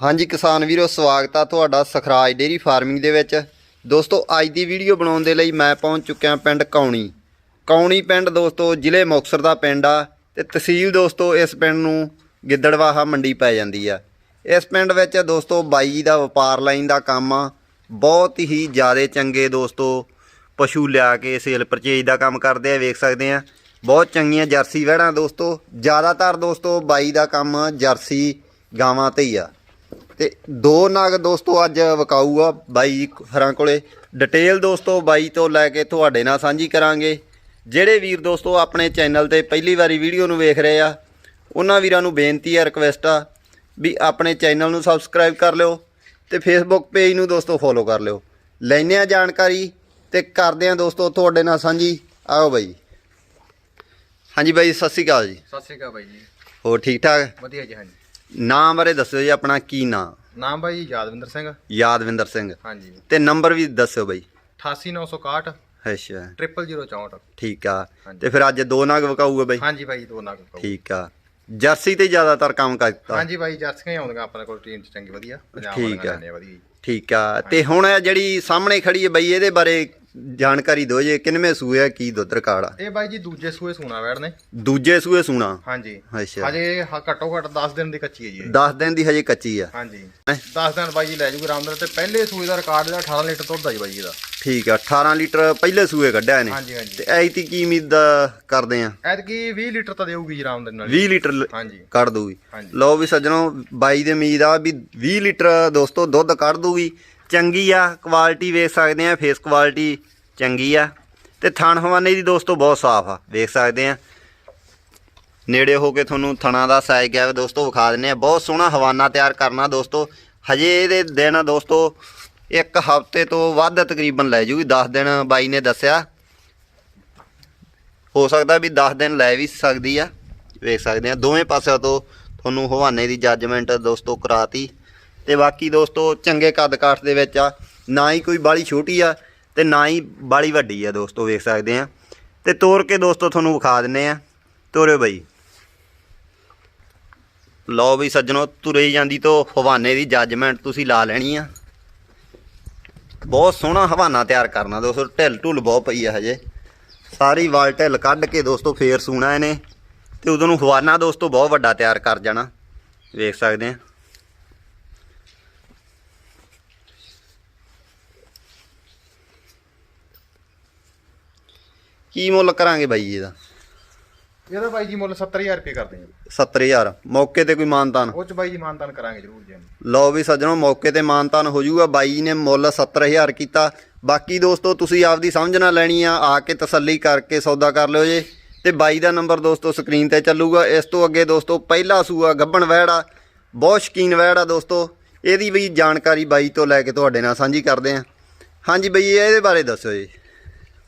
ਹਾਂਜੀ ਕਿਸਾਨ ਵੀਰੋ, ਸਵਾਗਤ ਆ ਤੁਹਾਡਾ ਸਖਰਾਜ ਡੇਰੀ ਫਾਰਮਿੰਗ ਦੇ ਵਿੱਚ। ਦੋਸਤੋ, ਅੱਜ ਦੀ ਵੀਡੀਓ ਬਣਾਉਣ ਦੇ ਲਈ ਮੈਂ ਪਹੁੰਚ ਚੁੱਕਿਆ ਪਿੰਡ ਕੌਣੀ। ਕੌਣੀ ਪਿੰਡ ਦੋਸਤੋ, ਜ਼ਿਲ੍ਹੇ ਮੁਕਤਸਰ ਦਾ ਪਿੰਡ ਆ ਤੇ ਤਹਿਸੀਲ ਦੋਸਤੋ, ਇਸ ਪਿੰਡ ਨੂੰ ਗਿੱਦੜਵਾਹਾ ਮੰਡੀ ਪੈ ਜਾਂਦੀ ਆ। ਇਸ ਪਿੰਡ ਵਿੱਚ ਦੋਸਤੋ, ਬਾਈ ਦਾ ਵਪਾਰ ਲਾਈਨ ਦਾ ਕੰਮ ਆ। ਬਹੁਤ ਹੀ ਜ਼ਿਆਦਾ ਚੰਗੇ ਦੋਸਤੋ, ਪਸ਼ੂ ਲਿਆ ਕੇ ਸੇਲ ਪਰਚੇਜ ਦਾ ਕੰਮ ਕਰਦੇ ਆ, ਵੇਖ ਸਕਦੇ ਆ। ਬਹੁਤ ਚੰਗੀਆਂ ਜਰਸੀ ਵਹਿੜਾਂ ਦੋਸਤੋ। ਜ਼ਿਆਦਾਤਰ ਦੋਸਤੋ, ਬਾਈ ਦਾ ਕੰਮ ਜਰਸੀ ਗਾਵਾਂ ਤੇ ਹੀ ਆ। ਤੇ ਦੋ ਨਗ ਦੋਸਤੋ ਅੱਜ ਵਿਕਾਊ ਆ ਬਾਈ ਹਰਾਂ ਕੋਲੇ। ਡਿਟੇਲ ਦੋਸਤੋ ਬਾਈ ਤੋਂ ਲੈ ਕੇ ਤੁਹਾਡੇ ਨਾਲ ਸਾਂਝੀ ਕਰਾਂਗੇ। ਜਿਹੜੇ ਵੀਰ ਦੋਸਤੋ ਆਪਣੇ ਚੈਨਲ ਤੇ ਪਹਿਲੀ ਵਾਰੀ ਵੀਡੀਓ ਨੂੰ ਵੇਖ ਰਹੇ ਆ ਉਹਨਾਂ ਵੀਰਾਂ ਨੂੰ ਬੇਨਤੀ ਆ ਰਿਕਵੈਸਟ ਆ ਵੀ ਆਪਣੇ ਚੈਨਲ ਨੂੰ ਸਬਸਕ੍ਰਾਈਬ ਕਰ ਲਿਓ ਤੇ ਫੇਸਬੁੱਕ ਪੇਜ ਨੂੰ ਦੋਸਤੋ ਫੋਲੋ ਕਰ ਲਿਓ। ਲੈਨੇ ਆ ਜਾਣਕਾਰੀ ਤੇ ਕਰਦੇ ਆ ਦੋਸਤੋ ਤੁਹਾਡੇ ਨਾਲ ਸਾਂਝੀ। ਆਓ ਬਾਈ। ਹਾਂਜੀ ਬਾਈ ਸਤਿ ਸ਼੍ਰੀ ਅਕਾਲ ਜੀ। ਸਤਿ ਸ਼੍ਰੀ ਅਕਾਲ ਬਾਈ ਜੀ। ਹੋਰ ਠੀਕ ਠਾਕ? ਵਧੀਆ ਜੀ ਹਾਂਜੀ। ਨਾਮ ਬਾਰੇ ਦੱਸਿਓ ਜੀ ਆਪਣਾ ਕੀ ਨਾਮ? ਨਾਮ ਬਾਈ ਯਾਦਵਿੰਦਰ ਸਿੰਘ। ਯਾਦਵਿੰਦਰ ਸਿੰਘ। ਹਾਂਜੀ। ਤੇ ਨੰਬਰ ਵੀ ਦੱਸਿਓ ਬਾਈ। 88961 ਅੱਛਾ। 0064 ਠੀਕ ਆ। ਤੇ ਫਿਰ ਅੱਜ ਦੋ ਨਗ ਵਿਕਾਊਗਾ ਬਾਈ? ਹਾਂਜੀ ਬਾਈ ਦੋ ਨਾਗ ਠੀਕ ਆ। ਜਰਸੀ ਤੇ ਜ਼ਿਆਦਾਤਰ ਕੰਮ ਕਰਤਾ? ਹਾਂਜੀ ਬਾਈ ਜਰਸੀਆਂ ਹੀ ਆਉਂਦੀਆਂ ਆਪਣੇ ਕੋਲ ਟੀਮ ਚ ਚੰਗੀ ਵਧੀਆ। ਪੰਜਾਬ ਠੀਕ ਵਾਲੀਆਂ ਆ। ਵਧੀਆ। ਠੀਕ ਆ। ਤੇ ਹੁਣ ਜਿਹੜੀ ਸਾਹਮਣੇ ਖੜੀ ਹੈ ਬਾਈ ਇਹਦੇ ਬਾਰੇ ਜਾਣਕਾਰੀ ਦਿਓ ਜੇ ਕਿੰਨਵੇਂ ਸੂਏ ਆ ਕੀ ਦੁੱਧ ਰਿਕਾਰਡ ਆ? ਇਹ ਬਾਈ ਜੀ ਦੂਜੇ ਸੂਏ ਸੂਣਾ ਵੈੜ ਨੇ। ਦੂਜੇ ਸੂਏ ਸੂਣਾ? ਹਾਂਜੀ। ਅੱਛਾ। ਹਜੇ ਹ- ਘੱਟੋ ਘੱਟ 10 ਦਿਨ ਦੀ ਕੱਚੀ ਹੈ ਜੀ ਇਹ। 10 ਦਿਨ ਦੀ ਹਜੇ ਕੱਚੀ ਆ? ਹਾਂਜੀ। ਹੈਂ? 10 ਦਿਨ ਬਾਈ ਜੀ ਲੈ ਜੂਗੇ ਆਰਾਮ ਨਾਲ ਤੇ ਪਹਿਲੇ ਸੂਏ ਦਾ ਰਿਕਾਰਡ ਇਹਦਾ 18 ਲੀਟਰ ਦੁੱਧ ਆ ਜੀ ਬਾਈ ਇਹਦਾ। ਠੀਕ ਆ 18 ਲੀਟਰ ਪਹਿਲੇ ਸੂਏ ਕੱਢਿਆ ਇਹਨੇ? ਹਾਂਜੀ ਹਾਂਜੀ। ਤੇ ਐਤੀ ਕੀ ਉਮੀਦ ਕਰਦੇ ਆ? ਐਤਕੀ 20 ਲੀਟਰ ਤਾਂ ਦੇਊਗੀ ਜੀ ਆਰਾਮ ਦੇ ਨਾਲ। 20 ਲੀਟਰ ਲ- ਹਾਂਜੀ। ਕੱਢ ਦੂਗੀ ਹਾਂਜੀ। ਲਓ ਵੀ ਸੱਜਣੋ ਬਾਈ ਦੇ ਉਮੀਦ ਆ ਵੀ 20 ਲੀਟਰ ਦੋਸਤੋ ਦੁੱਧ ਕੱਢ ਦੂਗੀ ਚੰਗੀ ਆ ਕੁਆਲਿਟੀ ਵੇਖ ਸਕਦੇ ਆ ਫੇਸ ਕੁਆਲਿਟੀ ਚੰਗੀ ਆ। ਤੇ ਥਣ ਹਵਾਨੇ ਦੀ ਦੋਸਤੋ ਬਹੁਤ ਸਾਫ਼ ਆ, ਵੇਖ ਸਕਦੇ ਆ। ਨੇੜੇ ਹੋ ਕੇ ਤੁਹਾਨੂੰ ਥਣਾ ਦਾ ਸਾਈਜ਼ ਗਿਆ ਦੋਸਤੋ ਵਿਖਾ ਦਿੰਨੇ ਆ। ਬਹੁਤ ਸੋਹਣਾ ਹਵਾਨਾ ਤਿਆਰ ਕਰਨਾ ਦੋਸਤੋ। ਹਜੇ ਇਹਦੇ ਦਿਨ ਦੋਸਤੋ, ਇੱਕ ਹਫ਼ਤੇ ਤੋਂ ਵੱਧ ਤਕਰੀਬਨ ਲੈ ਜੂਗੀ 10 ਦਿਨ ਬਾਈ ਨੇ ਦੱਸਿਆ। ਹੋ ਸਕਦਾ ਵੀ 10 ਦਿਨ ਲੈ ਵੀ ਸਕਦੀ ਆ, ਵੇਖ ਸਕਦੇ ਆ। ਦੋਵੇਂ ਪਾਸਿਆਂ ਤੋਂ ਤੁਹਾਨੂੰ ਹਵਾਨੇ ਦੀ ਜੱਜਮੈਂਟ ਦੋਸਤੋ ਕਰਾਤੀ। ਤੇ ਬਾਕੀ ਦੋਸਤੋ, ਚੰਗੇ ਕੱਦ ਕਾਠ ਦੇ ਵਿੱਚ ਆ। ਨਾ ਹੀ ਕੋਈ ਬਾਲੀ ਛੋਟੀ ਆ ਤੇ ਨਾ ਹੀ ਬਾਲੀ ਵੱਡੀ ਆ ਦੋਸਤੋ, ਵੇਖ ਸਕਦੇ ਆ। ਤੇ ਤੋੜ ਕੇ ਦੋਸਤੋ, ਤੁਹਾਨੂੰ ਵਿਖਾ ਦਿੰਨੇ ਆ। ਤੋਰਿਓ ਬਈ। ਲਓ ਵੀ ਸੱਜਣੋ, ਤੁਰੇ ਜਾਂਦੀ ਤੋਂ ਹਵਾਨੇ ਦੀ ਜੱਜਮੈਂਟ ਤੁਸੀਂ ਲਾ ਲੈਣੀ ਆ। ਬਹੁਤ ਸੋਹਣਾ ਹਵਾਨਾ ਤਿਆਰ ਕਰਨਾ ਦੋਸਤੋ ਢਿੱਲ ਢੁੱਲ ਬਹੁਤ ਪਈ ਆ ਹਜੇ। ਸਾਰੀ ਵਾਲ ਢਿੱਲ ਕੱਢ ਕੇ ਦੋਸਤੋ, ਫੇਰ ਸੂਣਾ ਇਹਨੇ। ਤੇ ਉਦੋਂ ਨੂੰ ਹਵਾਨਾ ਦੋਸਤੋ, ਬਹੁਤ ਵੱਡਾ ਤਿਆਰ ਕਰ ਜਾਣਾ। ਵੇਖ ਸਕਦੇ ਆ। ਕੀ ਮੁੱਲ ਕਰਾਂਗੇ ਬਾਈ ਇਹਦਾ? ਇਹਦਾ ਬਾਈ ਜੀ ਮੁੱਲ 70000 ਰੁਪਏ ਕਰਦੇ ਹਾਂ 70000 ਮੌਕੇ ਤੇ ਕੋਈ ਮਾਨਤਾਨ? ਉਹ ਚ ਬਾਈ ਜੀ ਮਾਨਤਾਨ ਕਰਾਂਗੇ ਜ਼ਰੂਰ ਜੀ ਲਓ ਵੀ ਸੱਜਣੋ ਮੌਕੇ ਤੇ ਮਾਨਤਾਨ ਹੋ ਜਾਊਗਾ। ਬਾਈ ਨੇ ਮੁੱਲ 70000 ਕੀਤਾ। ਬਾਕੀ ਦੋਸਤੋ ਤੁਸੀਂ ਆਪਦੀ ਸਮਝ ਨਾਲ ਲੈਣੀ ਆ। ਆ ਕੇ ਤਸੱਲੀ ਕਰਕੇ ਸੌਦਾ ਕਰ ਲਿਓ ਜੇ। ਤੇ ਬਾਈ ਦਾ ਨੰਬਰ ਦੋਸਤੋ ਸਕਰੀਨ ਤੇ ਚੱਲੂਗਾ। ਇਸ ਤੋਂ ਅੱਗੇ ਦੋਸਤੋ ਪਹਿਲਾ ਸੂਆ ਗੱਬਣ ਵਹਿੜਾ। ਬਹੁਤ ਸ਼ਕੀਨ ਵਹਿੜਾ ਦੋਸਤੋ। ਇਹਦੀ ਵੀ ਜਾਣਕਾਰੀ ਬਾਈ ਤੋਂ ਲੈ ਕੇ ਤੁਹਾਡੇ ਨਾਲ ਸਾਂਝੀ ਕਰਦੇ ਆ ਹਾਂਜੀ ਬਈ ਇਹਦੇ ਬਾਰੇ ਦੱਸੋ ਜੀ।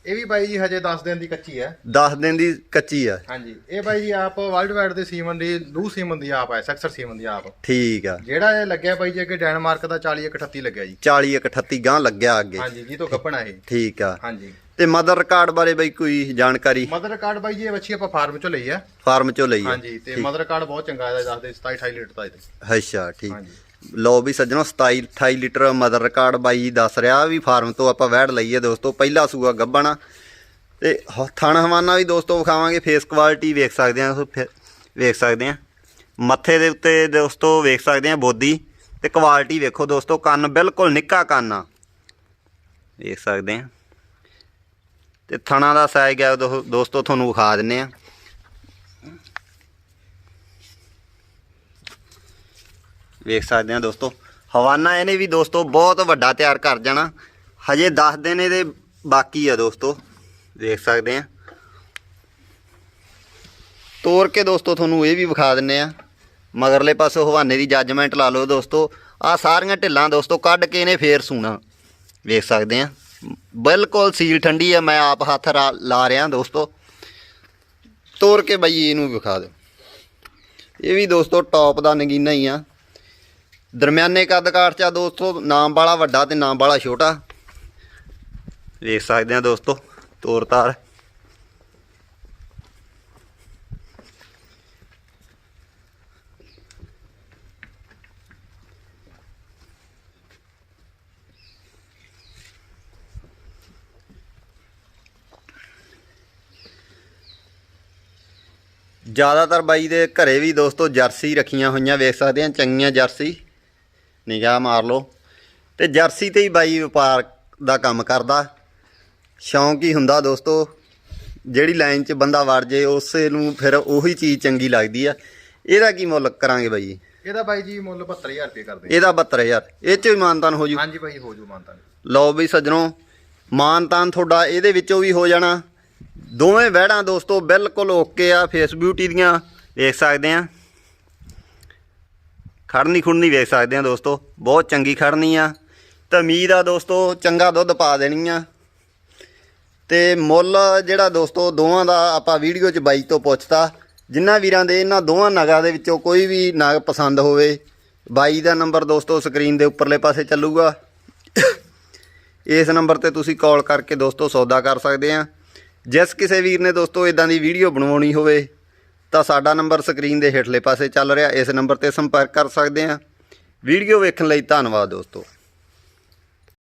ਇਹ ਵੀ ਬਾਈ ਜੀ ਹਜੇ 10 ਦਿਨ ਦੀ ਕੱਚੀ ਹੈ। 10 ਦਿਨ ਦੀ ਕੱਚੀ ਆ। ਹਾਂਜੀ। ਇਹ ਬਾਈ ਜੀ ਆਪ ਵਰਲਡ ਵਾਈਡ ਦੇ ਸੀਮਨ ਦੀ ਲੂ ਸੀਮਨ ਦੀ ਆਪ ਹੈ ਸੈਕਸਰ ਸੀਮਨ ਦੀ ਆਪ। ਠੀਕ ਆ। ਜਿਹੜਾ ਇਹ ਲੱਗਿਆ ਬਾਈ ਜੀ ਅੱਗੇ ਡੈਨਮਾਰਕ ਦਾ 4138 ਲੱਗਿਆ ਜੀ। 40 38 ਗਾਂ ਲੱਗਿਆ ਅੱਗੇ। ਹਾਂਜੀ ਜੀ ਤੋਂ ਗੱਪਣਾ ਇਹ। ਠੀਕ ਆ। ਹਾਂਜੀ। ਤੇ ਮਦਰ ਰਿਕਾਰਡ ਬਾਰੇ ਬਈ ਕੋਈ ਜਾਣਕਾਰੀ? ਮਦਰ ਕਾਰਡ ਬਾਈ ਜੀ ਇਹ ਬੱਚੀ ਆਪਾਂ ਫਾਰਮ ਚੋਂ ਲਈ ਹੈ ਫਾਰਮ ਚੋਂ ਲਈ ਆ। ਹਾਂਜੀ ਤੇ ਮਦਰ ਕਾਰਡ ਬਹੁਤ ਚੰਗਾ ਇਹਦਾ ਦੱਸਦੇ 27 28 ਲੀਟਰ ਦਾ ਇਹਦੇ। ਅੱਛਾ ਠੀਕ। ਹਾਂਜੀ। ਲਓ ਵੀ ਸੱਜਣੋ 27 28 ਲੀਟਰ ਮਦਰ ਰਿਕਾਰਡ ਬਾਈ ਦੱਸ ਰਿਹਾ ਵੀ ਫਾਰਮ ਤੋਂ ਆਪਾਂ ਵੈੜ ਲਈਏ ਦੋਸਤੋ, ਪਹਿਲਾ ਸੂਆ ਗੱਬਣਾ। ਤੇ ਹ- ਥਣ ਹਵਾਨਾ ਵੀ ਦੋਸਤੋ ਵਿਖਾਵਾਂਗੇ ਫੇਸ ਕੁਆਲਿਟੀ ਵੇਖ ਸਕਦੇ ਆ ਵੇਖ ਸਕਦੇ ਆ ਮੱਥੇ ਦੇ ਉੱਤੇ ਦੋਸਤੋ ਵੇਖ ਸਕਦੇ ਆ ਬੋਦੀ, ਤੇ ਕੁਆਲਿਟੀ ਵੇਖੋ ਦੋਸਤੋ, ਕੰਨ ਬਿਲਕੁਲ ਨਿੱਕਾ ਕੰਨ ਆ। ਵੇਖ ਸਕਦੇ ਆ ਤੇ ਥਣਾ ਦਾ ਸਾਈਜ਼ ਆ ਦੋ- ਦੋਸਤੋ ਤੁਹਾਨੂੰ ਵਿਖਾ ਦਿੰਨੇ ਆ ਵੇਖ ਸਕਦੇ ਆ ਦੋਸਤੋ। ਹਵਾਨਾ ਇਹਨੇ ਵੀ ਦੋਸਤੋ ਬਹੁਤ ਵੱਡਾ ਤਿਆਰ ਕਰ ਜਾਣਾ। ਹਜੇ 10 ਦਿਨ ਇਹਦੇ ਬਾਕੀ ਆ ਦੋਸਤੋ। ਵੇਖ ਸਕਦੇ ਆ ਤੋੜ ਕੇ ਦੋਸਤੋ ਤੁਹਾਨੂੰ ਇਹ ਵੀ ਵਿਖਾ ਦਿੰਨੇ ਆ ਮਗਰਲੇ ਪਾਸੇ ਹਵਾਨੇ ਦੀ ਜੱਜਮੈਂਟ ਲਾ ਲਓ ਦੋਸਤੋ। ਆ ਸਾਰੀਆਂ ਢਿੱਲਾਂ ਦੋਸਤੋ ਕੱਢ ਕੇ ਇਹਨੇ ਫੇਰ ਸੂਣਾ। ਵੇਖ ਸਕਦੇ ਆ ਬਿਲਕੁਲ ਸੀਲ ਠੰਡੀ ਆ, ਮੈਂ ਆਪ ਹੱਥ ਰਾ- ਲਾ ਰਿਹਾ ਦੋਸਤੋ। ਤੋੜ ਕੇ ਬਈ ਇਹਨੂੰ ਵਿਖਾ ਦਿਓ। ਇਹ ਵੀ ਦੋਸਤੋ ਟੌਪ ਦਾ ਨਗੀਨਾ ਹੀ ਆ। ਦਰਮਿਆਨੇ ਕੱਦ ਕਾਠ ਆ ਦੋਸਤੋ, ਨਾਮ ਵਾਲਾ ਵੱਡਾ ਤੇ ਨਾਮ ਵਾਲਾ ਛੋਟਾ। ਵੇਖ ਸਕਦੇ ਆ ਦੋਸਤੋ, ਤੋਰ ਤਾਰ। ਜ਼ਿਆਦਾਤਰ ਬਾਈ ਦੇ ਘਰੇ ਵੀ ਦੋਸਤੋ ਜਰਸੀ ਰੱਖੀਆਂ ਹੋਈਆਂ, ਵੇਖ ਸਕਦੇ ਆ, ਚੰਗੀਆਂ ਜਰਸੀ। ਨਿਗਾਹ ਮਾਰ ਲਓ। ਤੇ ਜਰਸੀ ਤੇ ਹੀ ਬਾਈ ਵਪਾਰ ਦਾ ਕੰਮ ਕਰਦਾ। ਸ਼ੌਂਕ ਹੀ ਹੁੰਦਾ ਦੋਸਤੋ। ਜਿਹੜੀ ਲਾਈਨ 'ਚ ਬੰਦਾ ਵੜ ਜੇ ਉਸੇ ਨੂੰ ਫਿਰ ਉਹੀ ਚੀਜ਼ ਚੰਗੀ ਲੱਗਦੀ ਆ। ਇਹਦਾ ਕੀ ਮੁੱਲ ਕਰਾਂਗੇ ਬਾਈ ਇਹਦਾ ਬਾਈ ਜੀ ਮੁੱਲ 72000 ਰੁਪਏ ਕਰਦੇ ਇਹਦਾ 72000 ਇਹ 'ਚ ਵੀ ਮਾਨਤਾਨ ਹੋ ਜੂ। ਹਾਂਜੀ ਬਾਈ ਹੋ ਜੂ ਮਾਨਤਾ ਲਓ ਵੀ ਸੱਜਣੋ ਮਾਨਤਾਨ ਤੁਹਾਡਾ ਇਹਦੇ ਵਿੱਚੋਂ ਵੀ ਹੋ ਜਾਣਾ। ਦੋਵੇਂ ਵਹਿੜਾਂ ਦੋਸਤੋ ਬਿਲਕੁਲ ਓਕੇ ਆ ਫੇਸ ਬਿਊਟੀ ਦੀਆਂ ਵੇਖ ਸਕਦੇ ਆ। ਖੜਨੀ ਖੁੜਨੀ ਵੇਖ ਸਕਦੇ ਆ ਦੋਸਤੋ, ਬਹੁਤ ਚੰਗੀ ਖੜਨੀ ਆ। ਤੇ ਉਮੀਦ ਆ ਦੋਸਤੋ, ਚੰਗਾ ਦੁੱਧ ਪਾ ਦੇਣੀ ਆ। ਤੇ ਮੁੱਲ ਜਿਹੜਾ ਦੋਸਤੋ, ਦੋਵਾਂ ਦਾ ਆਪਾਂ ਵੀਡੀਓ 'ਚ ਬਾਈ ਤੋਂ ਪੁੱਛਤਾ। ਜਿਨ੍ਹਾਂ ਵੀਰਾਂ ਦੇ ਇਹਨਾਂ ਦੋਵਾਂ ਨਗਾਂ ਦੇ ਵਿੱਚੋਂ ਕੋਈ ਵੀ ਨਗ ਪਸੰਦ ਹੋਵੇ, ਬਾਈ ਦਾ ਨੰਬਰ ਦੋਸਤੋ ਸਕਰੀਨ ਦੇ ਉੱਪਰਲੇ ਪਾਸੇ ਚੱਲੂਗਾ। ਇਸ ਨੰਬਰ ਤੇ ਤੁਸੀਂ ਕਾਲ ਕਰਕੇ ਦੋਸਤੋ ਸੌਦਾ ਕਰ ਸਕਦੇ ਆ। ਜਿਸ ਕਿਸੇ ਵੀਰ ਨੇ ਦੋਸਤੋ ਇਦਾਂ ਦੀ ਵੀਡੀਓ ਬਣਵਾਉਣੀ ਹੋਵੇ ਤਾਂ ਸਾਡਾ ਨੰਬਰ ਸਕਰੀਨ ਦੇ ਹੇਠਲੇ ਪਾਸੇ ਚੱਲ ਰਿਹਾ। ਇਸ ਨੰਬਰ ਤੇ ਸੰਪਰਕ ਕਰ ਸਕਦੇ ਆ ਵੀਡੀਓ ਵੇਖਣ ਲਈ ਧੰਨਵਾਦ ਦੋਸਤੋ।